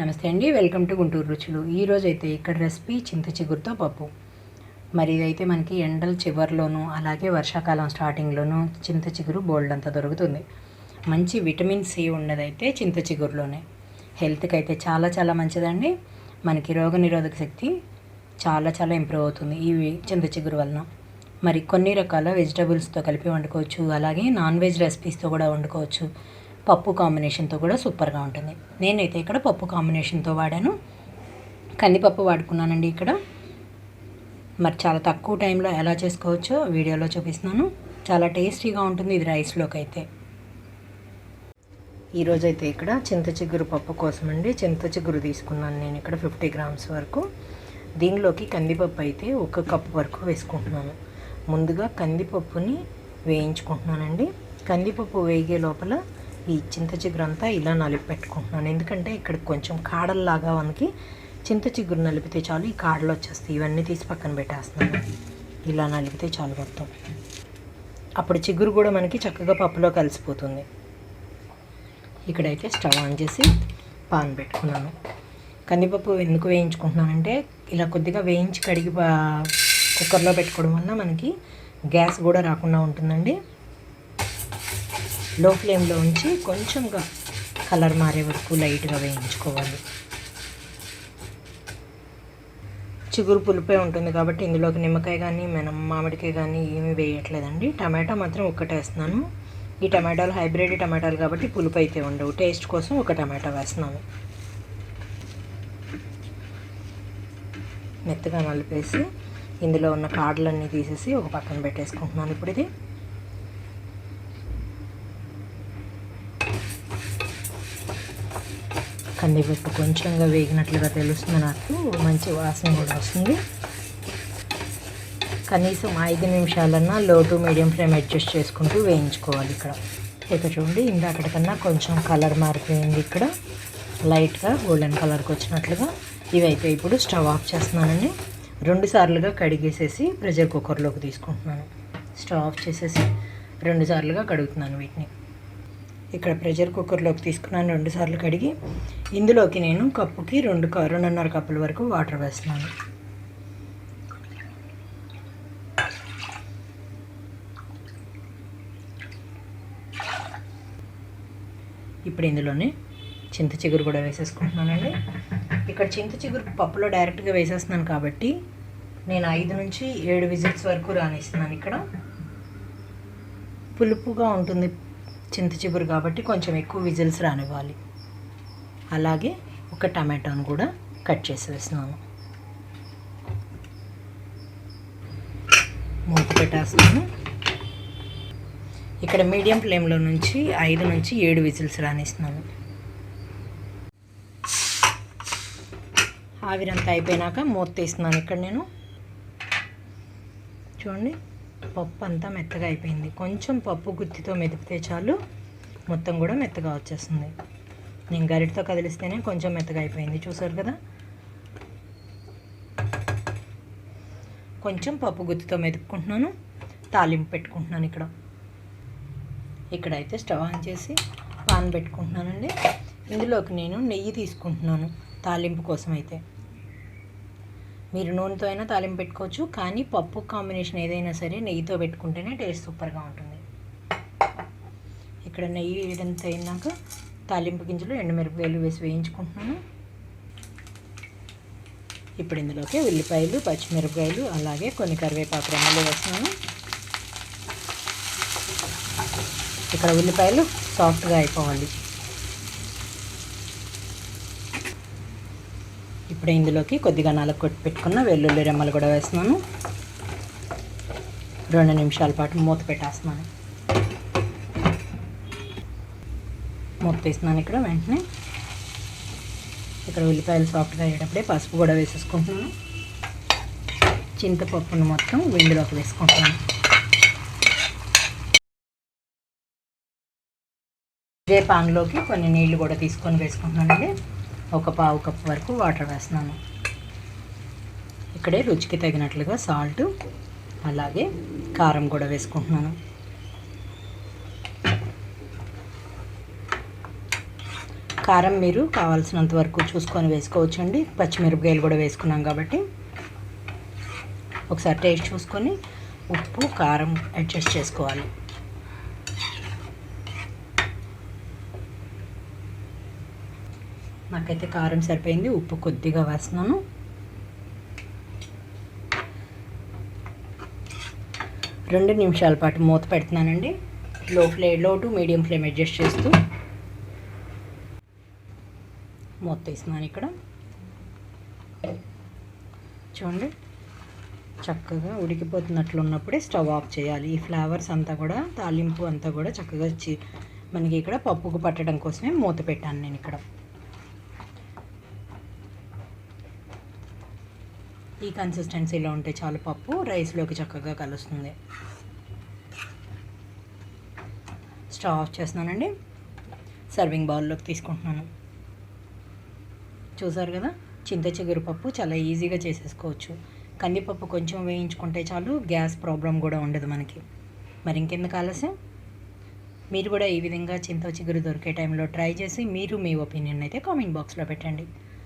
నమస్తే అండి welcome to Guntur రుచులు. ఈరోజు అయితే ఇక్కడ రెసిపీ చింత చిగురుతో పప్పు. మరి ఇదైతే మనకి ఎండల చివరిలోనూ అలాగే వర్షాకాలం స్టార్టింగ్లోనూ చింత చిగురు బోల్డ్ అంతా దొరుకుతుంది. మంచి విటమిన్ సి ఉన్నదైతే చింత చిగురులోనే. హెల్త్కి అయితే చాలా చాలా మంచిదండి. మనకి రోగనిరోధక శక్తి చాలా చాలా ఇంప్రూవ్ అవుతుంది ఈ చింత చిగురు వలన. మరి కొన్ని రకాల వెజిటబుల్స్తో కలిపి వండుకోవచ్చు అలాగే నాన్ వెజ్ రెసిపీస్తో కూడా వండుకోవచ్చు. పప్పు కాంబినేషన్తో కూడా సూపర్గా ఉంటుంది. నేనైతే ఇక్కడ పప్పు కాంబినేషన్తో వాడాను. కందిపప్పు వాడుకున్నానండి ఇక్కడ. మరి చాలా తక్కువ టైంలో ఎలా చేసుకోవచ్చో వీడియోలో చూపిస్తున్నాను. చాలా టేస్టీగా ఉంటుంది ఇది రైస్లోకి అయితే. ఈరోజైతే ఇక్కడ చింత చిగురు పప్పు కోసం అండి. చింత చిగురు తీసుకున్నాను నేను ఇక్కడ ఫిఫ్టీ గ్రామ్స్ వరకు. దీనిలోకి కందిపప్పు అయితే ఒక కప్పు వరకు వేసుకుంటున్నాను. ముందుగా కందిపప్పుని వేయించుకుంటున్నానండి. కందిపప్పు వేగే లోపల ఈ చింత చిగురంతా ఇలా నలిపి పెట్టుకుంటున్నాను. ఎందుకంటే ఇక్కడ కొంచెం కాడల్లాగా మనకి చింత చిగురు నలిపితే చాలు ఈ కాడలు వచ్చేస్తాయి. ఇవన్నీ తీసి పక్కన పెట్టేస్తున్నాను. ఇలా నలిపితే చాలు మొత్తం. అప్పుడు చిగురు కూడా మనకి చక్కగా పప్పులో కలిసిపోతుంది. ఇక్కడైతే స్టవ్ ఆన్ చేసి పాన్ పెట్టుకున్నాను. కందిపప్పు ఎందుకు వేయించుకుంటున్నానంటే ఇలా కొద్దిగా వేయించి కడిగి పా- కుక్కర్లో పెట్టుకోవడం వల్ల మనకి గ్యాస్ కూడా రాకుండా ఉంటుందండి. లో ఫ్లేమ్లో ఉంచి కొంచెంగా కలర్ మారే వరకు లైట్గా వేయించుకోవాలి. చిగురు పులిపే ఉంటుంది కాబట్టి ఇందులోకి నిమ్మకాయ కానీ మనం మామిడికాయ కానీ ఏమీ వేయట్లేదండి. టమాటా మాత్రం ఒక్కటే వేస్తున్నాను. ఈ టమాటాలు హైబ్రిడ్ టమాటాలు కాబట్టి పులుపు అయితే ఉండవు. టేస్ట్ కోసం ఒక టమాటా వేస్తున్నాను. మెత్తగా నలిపేసి ఇందులో ఉన్న కాడలన్నీ తీసేసి ఒక పక్కన పెట్టేసుకుంటున్నాను ఇప్పుడు ఇది కందిపప్పు కొంచెంగా వేగినట్లుగా తెలుస్తుంది నాకు. మంచి వాసన కూడా వస్తుంది. కనీసం ఐదు నిమిషాలన్నా లో టు మీడియం ఫ్లేమ్ అడ్జస్ట్ చేసుకుంటూ వేయించుకోవాలి ఇక్కడ. ఇక చూడండి ఇందాకటికన్నా కొంచెం కలర్ మారిపోయింది ఇక్కడ. లైట్గా గోల్డెన్ కలర్కి వచ్చినట్లుగా ఇవైతే ఇప్పుడు స్టవ్ ఆఫ్ చేస్తున్నానండి. రెండు సార్లుగా కడిగేసేసి ప్రెషర్ కుక్కర్లోకి తీసుకుంటున్నాను. స్టవ్ ఆఫ్ చేసేసి రెండు సార్లుగా కడుగుతున్నాను వీటిని. ఇక్కడ ప్రెషర్ కుక్కర్లోకి తీసుకున్నాను రెండు సార్లు కడిగి. ఇందులోకి నేను కప్పుకి రెండు రెండున్నర కప్పుల వరకు వాటర్ వేస్తున్నాను. ఇప్పుడు ఇందులోనే చింత చిగురు కూడా వేసేసుకుంటున్నానండి. ఇక్కడ చింత చిగురు పప్పులో డైరెక్ట్గా వేసేస్తున్నాను కాబట్టి నేను ఐదు నుంచి ఏడు విజిల్స్ వరకు రానిస్తున్నాను ఇక్కడ. పులుపుగా ఉంటుంది చింత చిగురు కాబట్టి కొంచెం ఎక్కువ విజిల్స్ రానివ్వాలి. అలాగే ఒక టమాటాను కూడా కట్ చేసి వేస్తున్నాను. మూత పెట్టేస్తున్నాను. ఇక్కడ మీడియం ఫ్లేమ్లో నుంచి ఐదు నుంచి ఏడు విజిల్స్ రానిస్తున్నాను. ఆవిరంతా అయిపోయినాక మూత తీస్తున్నాను ఇక్కడ నేను. చూడండి. పప్పు అంతా మెత్తగా అయిపోయింది. కొంచెం పప్పు గుత్తితో మెదిపితే చాలు మొత్తం కూడా మెత్తగా వచ్చేస్తుంది. నేను గరిటతో కదిలిస్తేనే కొంచెం మెత్తగా అయిపోయింది. చూసారు కదా? కొంచెం పప్పు గుత్తితో మెదుపుకుంటున్నాను. తాలింపు పెట్టుకుంటున్నాను ఇక్కడ. ఇక్కడైతే స్టవ్ ఆన్ చేసి పాన్ పెట్టుకుంటున్నానండి. ఇందులోకి నేను నెయ్యి తీసుకుంటున్నాను తాలింపు కోసం అయితే. మీరు నూనెతో అయినా తాలింపు పెట్టుకోవచ్చు కానీ పప్పు కాంబినేషన్ ఏదైనా సరే నెయ్యితో పెట్టుకుంటేనే టేస్ట్ సూపర్గా ఉంటుంది. ఇక్కడ నెయ్యి వేయడంత అయినాక తాలింపు గింజలు ఎండుమిరపకాయలు వేసి వేయించుకుంటున్నాను. ఇప్పుడు ఇందులోకి ఉల్లిపాయలు పచ్చిమిరపకాయలు అలాగే కొన్ని కరివేపాకు రెమ్మలు వేస్తున్నాను. ఇక్కడ ఉల్లిపాయలు సాఫ్ట్గా అయిపోవాలి. ఇప్పుడు ఇందులోకి కొద్దిగా నలగ కొట్టి పెట్టుకున్న వెల్లుల్లి రెమ్మలు కూడా వేస్తున్నాను. రెండు నిమిషాల పాటు మూత పెట్టేస్తున్నాను. మూత తీస్తున్నాను ఇక్కడ వెంటనే. ఇక్కడ ఉల్లిపాయలు సాఫ్ట్గా అయ్యేటప్పుడే పసుపు కూడా వేసేసుకుంటున్నాను. చింతపప్పును మొత్తం విందులోకి వేసుకుంటున్నాను. ఇదే పాన్లోకి కొన్ని నీళ్ళు కూడా తీసుకొని వేసుకుంటున్నానండి. ఒక పావు కప్పు వరకు వాటర్ వేస్తున్నాను. ఇక్కడే రుచికి తగినట్లుగా సాల్ట్ అలాగే కారం కూడా వేసుకుంటున్నాను. కారం మీరు కావాల్సినంత వరకు చూసుకొని వేసుకోవచ్చండి. పచ్చిమిరపకాయలు కూడా వేసుకున్నాం కాబట్టి. ఒకసారి టేస్ట్ చూసుకొని ఉప్పు కారం అడ్జస్ట్ చేసుకోవాలి. నాకైతే కారం సరిపోయింది ఉప్పు కొద్దిగా వేస్తున్నాను. రెండు నిమిషాల పాటు మూత పెడుతున్నానండి. లో ఫ్లే లో టు మీడియం ఫ్లేమ్ అడ్జస్ట్ చేస్తూ మూత తీస్తున్నాను ఇక్కడ. చూడండి చక్కగా ఉడికిపోతున్నట్లు ఉన్నప్పుడే స్టవ్ ఆఫ్ చేయాలి. ఈ ఫ్లేవర్స్ అంతా కూడా తాలింపు అంతా కూడా చక్కగా చి మనకి ఇక్కడ పప్పుకు పట్టడం కోసమే మూత పెట్టాను నేను ఇక్కడ. ఈ కన్సిస్టెన్సీలో ఉంటే చాలు పప్పు రైస్లోకి చక్కగా కలుస్తుంది. స్టవ్ ఆఫ్ చేస్తున్నానండి. సర్వింగ్ బౌల్లోకి తీసుకుంటున్నాను. చూసారు కదా? చింత చిగురు పప్పు చాలా ఈజీగా చేసేసుకోవచ్చు. కందిపప్పు కొంచెం వేయించుకుంటే చాలు గ్యాస్ ప్రాబ్లం కూడా ఉండదు మనకి. మరి ఇంకెందుకు ఆలస్యం? మీరు కూడా ఈ విధంగా చింత చిగురు దొరికే టైంలో ట్రై చేసి మీరు మీ ఒపీనియన్ అయితే కామెంట్ బాక్స్లో పెట్టండి.